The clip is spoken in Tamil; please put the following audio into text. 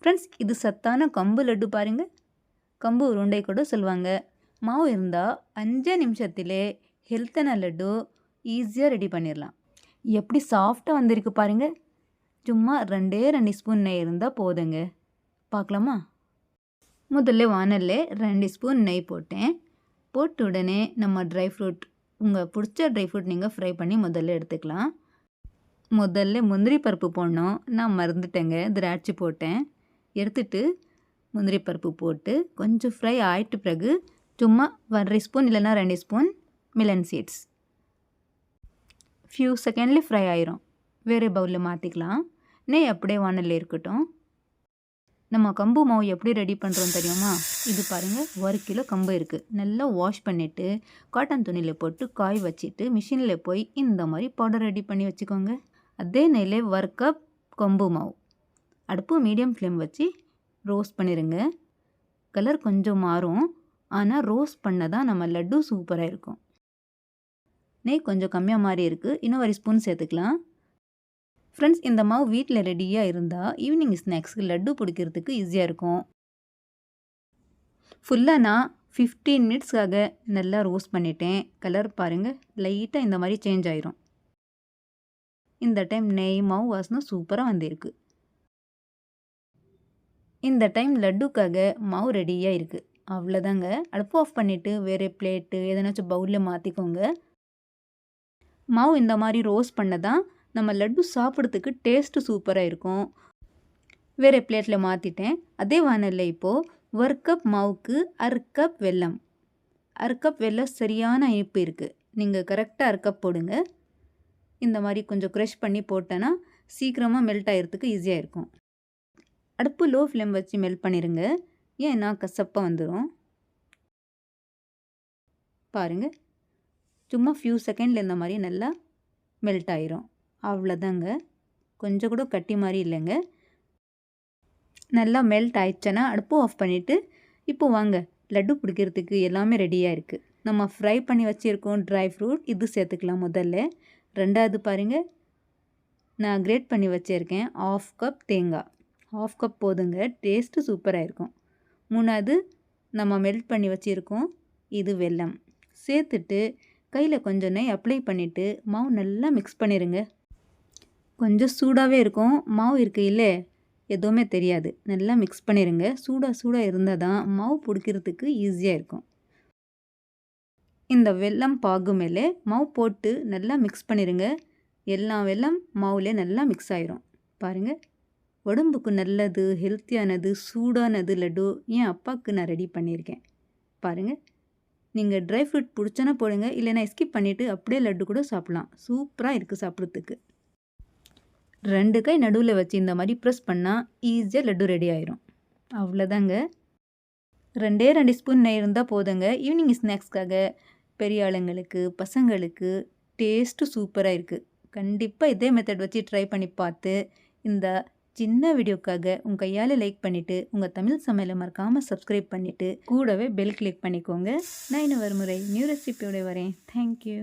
ஃப்ரெண்ட்ஸ் இது சத்தான கம்பு லட்டு பாருங்கள் கம்பு உருண்டை கூட சொல்லுவாங்க. மாவு இருந்தால் அஞ்சே நிமிஷத்திலே ஹெல்த்தான லட்டு ஈஸியாக ரெடி பண்ணிடலாம் எப்படி சாஃப்டாக வந்திருக்கு பாருங்கள் சும்மா ரெண்டே ரெண்டு ஸ்பூன் நெய் இருந்தால் போதுங்க. பார்க்கலாமா? முதல்ல வானல்ல ரெண்டு ஸ்பூன் நெய் போட்டேன். போட்ட உடனே நம்ம ட்ரை ஃப்ரூட் உங்கள் பிடிச்ச ட்ரை ஃப்ரூட் நீங்கள் ஃப்ரை பண்ணி முதல்ல எடுத்துக்கலாம். முதல்ல முந்திரி பருப்பு போடணும். நான் மறந்துட்டேங்க. திராட்சை போட்டேன். எடுத்துட்டு முந்திரி பருப்பு போட்டு கொஞ்சம் ஃப்ரை ஆயிட்ட பிறகு சும்மா ஒன்றரை ஸ்பூன் இல்லைன்னா ரெண்டு ஸ்பூன் மிலன் சீட்ஸ் ஃபியூ செகண்ட்லேயே ஃப்ரை ஆயிரும். வேறு பவுலில் மாற்றிக்கலாம் நெய் அப்படியே வானல்ல இருக்கட்டும். நம்ம கம்பு மாவு எப்படி ரெடி பண்ணுறோம் தெரியுமா? இது பாருங்கள் ஒரு கிலோ கம்பு இருக்குது நல்லா வாஷ் பண்ணிவிட்டு காட்டன் துணியில் போட்டு காய் வச்சுட்டு மிஷினில் போய் இந்த மாதிரி பவுடர் ரெடி பண்ணி வச்சுக்கோங்க. அதே நெய்யில் ஒரு கப் கம்பு மாவு. அடுப்பு மீடியம் ஃப்ளேம் வச்சு ரோஸ்ட் பண்ணிடுங்க கலர் கொஞ்சம் மாறும். ஆனால் ரோஸ்ட் பண்ண தான் நம்ம லட்டு சூப்பராக இருக்கும். நெய் கொஞ்சம் கம்மியாக மாறி இருக்குது இன்னும் ஒரு ஸ்பூன் சேர்த்துக்கலாம். ஃப்ரெண்ட்ஸ் இந்த மாவு வீட்டில் ரெடியாக இருந்தால் ஈவினிங் ஸ்நாக்ஸ்க்கு லட்டு பிடிக்கிறதுக்கு ஈஸியாக இருக்கும். ஃபுல்லாக நான் ஃபிஃப்டீன் மினிட்ஸ்க்காக நல்லா ரோஸ்ட் பண்ணிட்டேன். கலர் பாருங்கள் லைட்டாக இந்த மாதிரி சேஞ்ச் ஆயிரும். இந்த டைம் நெய் மாவு வாசனை சூப்பராக வந்திருக்கு. இந்த டைம் லட்டுக்காக மாவு ரெடியாக இருக்குது அவ்வளோதாங்க அடுப்பு ஆஃப் பண்ணிவிட்டு வேறு பிளேட்டு எதனாச்சும் பவுலில் மாற்றிக்கோங்க மாவு இந்த மாதிரி ரோஸ்ட் பண்ண தான் நம்ம லட்டு சாப்பிட்றதுக்கு டேஸ்ட்டு சூப்பராக இருக்கும். வேறு பிளேட்டில் மாற்றிட்டேன் அதே வானல்ல இப்போது ஒரு கப் மாவுக்கு அரை கப் வெல்லம். அரை கப் வெல்லம் சரியான இனிப்பு இருக்குது நீங்கள் கரெக்டாக அரை கப் போடுங்க. இந்த மாதிரி கொஞ்சம் க்ரஷ் பண்ணி போட்டேன்னா சீக்கிரமாக மெல்ட் ஆகிறதுக்கு ஈஸியாக இருக்கும். அடுப்பு லோ ஃப்ளேம் வச்சு மெல்ட் பண்ணிடுங்க ஏன்னா கசப்பாக வந்துடும் பாருங்கள் சும்மா ஃபியூ செகண்டில் இந்த மாதிரி நல்லா மெல்ட் ஆயிரும். அவ்வளோதாங்க கொஞ்சம் கூட கட்டி மாதிரி இல்லைங்க. நல்லா மெல்ட் ஆயிடுச்சுன்னா அடுப்பு ஆஃப் பண்ணிவிட்டு இப்போ வாங்க. லட்டு பிடிக்கிறதுக்கு எல்லாமே ரெடியாக இருக்குது நம்ம ஃப்ரை பண்ணி வச்சுருக்கோம் ட்ரை ஃப்ரூட் இது சேர்த்துக்கலாம் முதல்ல. ரெண்டாவது பாருங்கள் நான் கிரேட் பண்ணி வச்சுருக்கேன் ஆஃப் கப் தேங்காய். ஆஃப் கப் போதுங்க. டேஸ்ட்டு சூப்பராக இருக்கும் மூணாவது நம்ம மெல்ட் பண்ணி வச்சுருக்கோம். இது வெல்லம். சேர்த்துட்டு கையில் கொஞ்சம் நெய் அப்ளை பண்ணிவிட்டு மாவு நல்லா மிக்ஸ் பண்ணிடுங்க கொஞ்சம் சூடாகவே இருக்கும். மாவு இருக்கையில் எதுவுமே தெரியாது. நல்லா மிக்ஸ் பண்ணிடுங்க சூடாக சூடாக இருந்தால் தான் மாவு பிடிக்கிறதுக்கு ஈஸியாக இருக்கும். இந்த வெல்லம் பாகு மேலே மாவு போட்டு நல்லா மிக்ஸ் பண்ணிடுங்க எல்லா வெல்லம் மாவுலே நல்லா மிக்ஸ் ஆயிரும். பாருங்கள் உடம்புக்கு நல்லது ஹெல்த்தியானது சூடானது லட்டு என் அப்பாவுக்கு நான் ரெடி பண்ணியிருக்கேன். பாருங்கள் நீங்கள் ட்ரை ஃப்ரூட் பிடிச்சனா போடுங்க இல்லைனா ஸ்கிப் பண்ணிவிட்டு அப்படியே லட்டு கூட சாப்பிட்லாம். சூப்பராக இருக்குது சாப்பிட்றதுக்கு. ரெண்டு கை நடுவில் வச்சு இந்த மாதிரி ப்ரெஸ் பண்ணால் ஈஸியாக லட்டு ரெடி ஆயிரும். அவ்வளோதாங்க ரெண்டே ரெண்டு ஸ்பூன் நெய் இருந்தால் போதுங்க. ஈவினிங் ஸ்நாக்ஸ்க்காக பெரிய ஆளுங்களுக்கு பசங்களுக்கு டேஸ்ட்டு சூப்பராக இருக்குது கண்டிப்பாக இதே மெத்தட் வச்சு ட்ரை பண்ணி பார்த்து இந்த சின்ன வீடியோக்காக உங்கள் கையால் லைக் பண்ணிவிட்டு உங்கள் தமிழ் சமையலை மறக்காமல் சப்ஸ்கிரைப் பண்ணிவிட்டு கூடவே பெல் கிளிக் பண்ணிக்கோங்க. நான் இன்னும் ஒரு முறை நியூ ரெசிபியோட வரேன். தேங்க்யூ